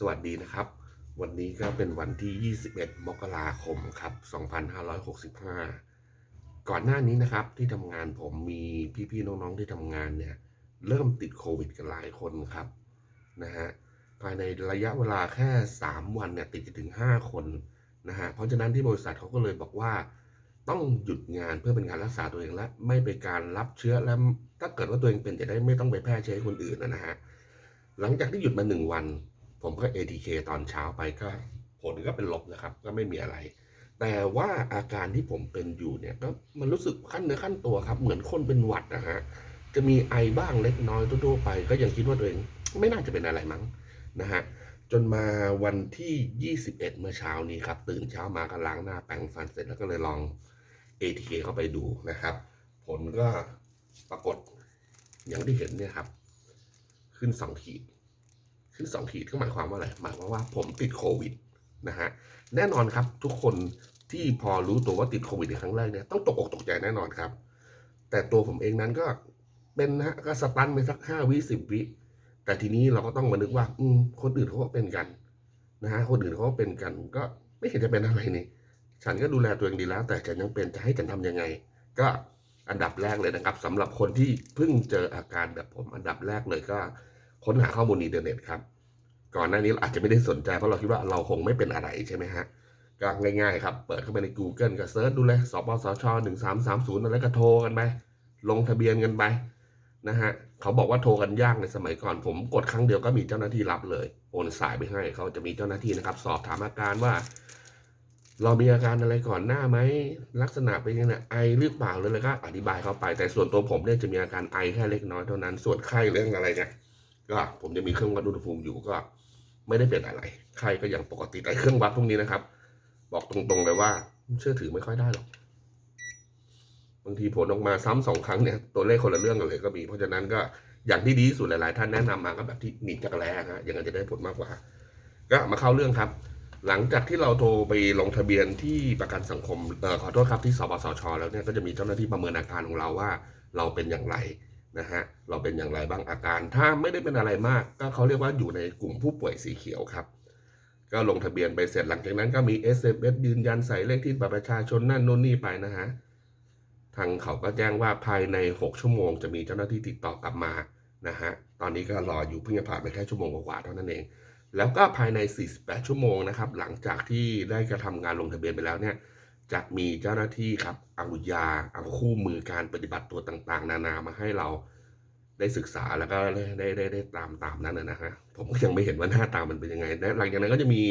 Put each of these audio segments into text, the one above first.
สวัสดีนะครับ วันนี้ก็เป็นวันที่ 21 มกราคมครับ 2565 ก่อนหน้านี้นะครับที่ทำงานผมมีพี่ๆน้องๆที่ทำงานเนี่ย เริ่มติดโควิดกันหลายคนครับนะฮะภายในระยะเวลาแค่ 3 วันเนี่ยติดกันถึง 5 คนนะฮะเพราะฉะนั้นที่บริษัทเขาก็เลยบอกว่า ต้องหยุดงานเพื่อเป็นการรักษาตัวเองและไม่เป็นการรับเชื้อและถ้าเกิดว่าตัวเองเป็นจะได้ไม่ต้องไปแพร่เชื้อให้คนอื่นนะฮะหลังจากที่หยุดมาหนึ่งวัน ผมก็ ATK ตอนเช้าไปก็ผลก็เป็นลบนะครับ ก็ไม่มีอะไร แต่ว่าอาการที่ผมเป็นอยู่เนี่ยก็มันรู้สึกขั้นเนื้อขั้นตัวครับ เหมือนคนเป็นหวัดนะฮะจะมีไอบ้างเล็กน้อยทั่วๆไป ก็ยังคิดว่าตัวเองไม่น่าจะเป็นอะไรมั้งนะฮะจนมาวันที่ 21 เมื่อเช้านี้ครับ ตื่นเช้ามาก็ล้างหน้าแปรงฟันเสร็จแล้วก็เลยลอง ATK เข้าไปดูนะครับ ผลก็ปรากฏอย่างที่เห็นเนี่ยครับ ขึ้นสองขีด ขึ้นสองขีดก็หมายความว่าอะไรหมายความว่าผมติดโควิดนะฮะแน่นอนครับทุกคนที่พอรู้ตัวว่าติดโควิดในครั้งแรกเนี่ยต้องตกอกตกใจแน่นอนครับ แต่ตัวผมเองนั้นก็เป็นนะฮะก็สตันไปสักห้าวิสิบวิแต่ทีนี้เราก็ต้องมานึกว่า อืมคนอื่นเขาก็เป็นกันนะฮะคนอื่นเขาก็เป็นกัน ก็ไม่เห็นจะเป็นอะไรนี่ฉันก็ดูแลตัวเองดีแล้ว แต่ฉันยังเป็นจะให้ฉันทำยังไง ก็อันดับแรกเลยนะครับสำหรับคนที่เพิ่งเจออาการแบบผมอันดับแรกเลยก็ ค้นหาข้อมูลในอินเทอร์เน็ตครับ ก่อนหน้านี้เราอาจจะไม่ได้สนใจเพราะเราคิดว่าเราคงไม่เป็นอะไรใช่ไหมฮะก็ง่ายๆครับ เปิดเข้าไปใน Google ก็เซิร์ชดูเลยสปสชหนึ่งสามสามศูนย์อะไรก็โทรกันไป ลงทะเบียนกันไปนะฮะเขาบอกว่าโทรกันยากในสมัยก่อน ผมกดครั้งเดียวก็มีเจ้าหน้าที่รับเลยโอนสายไปให้เขาจะมีเจ้าหน้าที่นะครับ สอบถามอาการว่า เรามีอาการอะไรก่อนหน้าไหมลักษณะเป็นยังไงไอหรือเปล่าหรืออะไรก็อธิบายเข้าไป แต่ส่วนตัวผมเนี่ยจะมีอาการไอแค่เล็กน้อยเท่านั้นส่วนไข้เรื่องอะไรเนี่ย ก็ผมจะมีเครื่องวัดอุณหภูมิอยู่ก็ไม่ได้เป็นอะไร ไข้ก็ยังปกติแต่เครื่องวัดพวกนี้นะครับ บอกตรงๆเลยว่า เชื่อถือไม่ค่อยได้หรอก บางทีผลออกมาซ้ำสองครั้งเนี่ยตัวเลขคนละเรื่องกันเลยก็มี เพราะฉะนั้นก็อย่างที่ดีที่สุดหลายๆ ท่านแนะนำมาก็แบบที่หนีบจักรแล้ฮะอย่างนั้นจะได้ผลมากกว่า ก็มาเข้าเรื่องครับ หลังจากที่เราโทรไปลงทะเบียนที่ประกันสังคมเออขอโทษครับที่สปสช แล้วเนี่ยก็จะมีเจ้าหน้าที่ประเมินอาการของเราว่า เราเป็นอย่างไร นะฮะเราเป็นอย่างไรบ้างอาการ ถ้าไม่ได้เป็นอะไรมาก ก็เขาเรียกว่าอยู่ในกลุ่มผู้ป่วยสีเขียวครับ ก็ลงทะเบียนไปเสร็จหลังจากนั้นก็มี SMS ยืนยันใส่เลขที่บัตรประชาชนนั่นนู่นนี่ไปนะฮะทางเขาก็แจ้งว่าภายใน 6 ชั่วโมงจะมีเจ้าหน้าที่ติดต่อกลับมานะฮะตอนนี้ก็รออยู่เพิ่งจะผ่านไปแค่ชั่วโมงกว่าเท่านั้นเอง แล้วก็ภายใน 48 ชั่วโมงนะครับหลังจากที่ได้กระทำงานลงทะเบียนไปแล้วเนี่ย จะมีเจ้าหน้าที่ครับเอายาเอาคู่มือการปฏิบัติตัวต่าง ๆ นานามาให้เราได้ศึกษาแล้วก็ได้ได้ได้ได้ตามตามนั้นนะนะฮะผมก็ยังไม่เห็นว่าหน้าตามันเป็นยังไงและหลังจากนั้นก็จะมี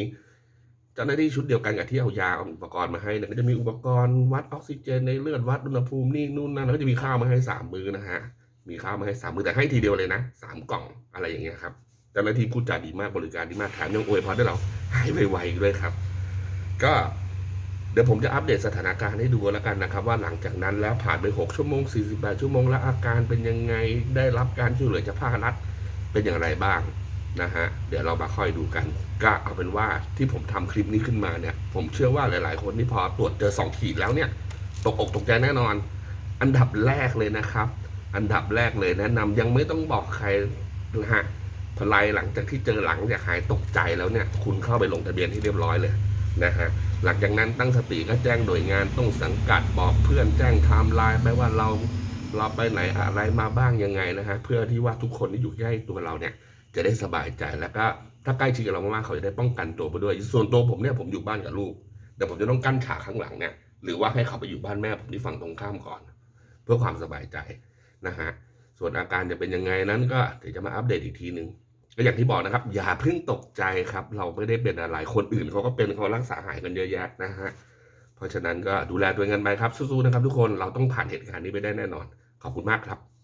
เจ้าหน้าที่ชุดเดียวกันกับที่เอายาเอาอุปกรณ์มาให้เนี่ยก็จะมีอุปกรณ์วัดออกซิเจนในเลือดวัดอุณหภูมินี่นู่นนั่นแล้วก็จะมีข้าวมาให้สามมื้อนะฮะมีข้าวมาให้สามมื้อแต่ให้ทีเดียวเลยนะสามกล่องอะไรอย่างเงี้ยครับเจ้าหน้าที่พูดจาดีมากบริการดีมากแถมยังอวยพรให้เราหายไวๆด้วยครับ ก็ ดี๋ยวผมจะอัปเดตสถานการณ์ให้ดูแล้วกันนะครับ ว่าหลังจากนั้นแล้วผ่านไป 6 ชั่วโมง 48 ชั่วโมงแล้วอาการเป็นยังไงได้รับการช่วยเหลือจากภาครัฐเป็นอย่างไรบ้างนะฮะเดี๋ยวเรามาค่อยดูกัน ก็เอาเป็นว่าที่ผมทำคลิปนี้ขึ้นมาเนี่ย ผมเชื่อว่าหลาย ๆ คนที่พอตรวจเจอ 2 ขีดแล้วเนี่ยตกอกตกใจแน่นอน อันดับแรกเลยนะครับ อันดับแรกเลยแนะนำยังไม่ต้องบอกใครนะฮะพลายหลังจากที่เจอหลังจากหายตกใจแล้วเนี่ย คุณเข้าไปลงทะเบียนที่เรียบร้อยเลย นะฮะหลังจากนั้นตั้งสติก็แจ้งหน่วยงานต้องสังกัดบอกเพื่อนแจ้งไทม์ไลน์ไปว่าเราเราไปไหนอะไรมาบ้างยังไงนะฮะเพื่อที่ว่าทุกคนที่อยู่ใกล้ตัวเราเนี่ยจะได้สบายใจแล้วก็ถ้าใกล้ชิดกับเรามากๆเขาจะได้ป้องกันตัวไปด้วย ส่วนตัวผมเนี่ยผมอยู่บ้านกับลูกเดี๋ยวผมจะต้องกั้นฉากข้างหลังเนี่ยหรือว่าให้เขาไปอยู่บ้านแม่ผมที่ฝั่งตรงข้ามก่อน เพื่อความสบายใจนะฮะส่วนอาการจะเป็นยังไงนั้นก็เดี๋ยวจะมาอัปเดตอีกทีหนึ่ง ก็อย่างที่บอกนะครับ อย่าเพิ่งตกใจครับ เราไม่ได้เป็นอะไรคนอื่นเขาก็เป็นเขารักษาหายกันเยอะแยะนะฮะเพราะฉะนั้นก็ดูแลตัวเองกันไปครับสู้ๆนะครับ ทุกคนเราต้องผ่านเหตุการณ์นี้ไปได้แน่นอน ขอบคุณมากครับ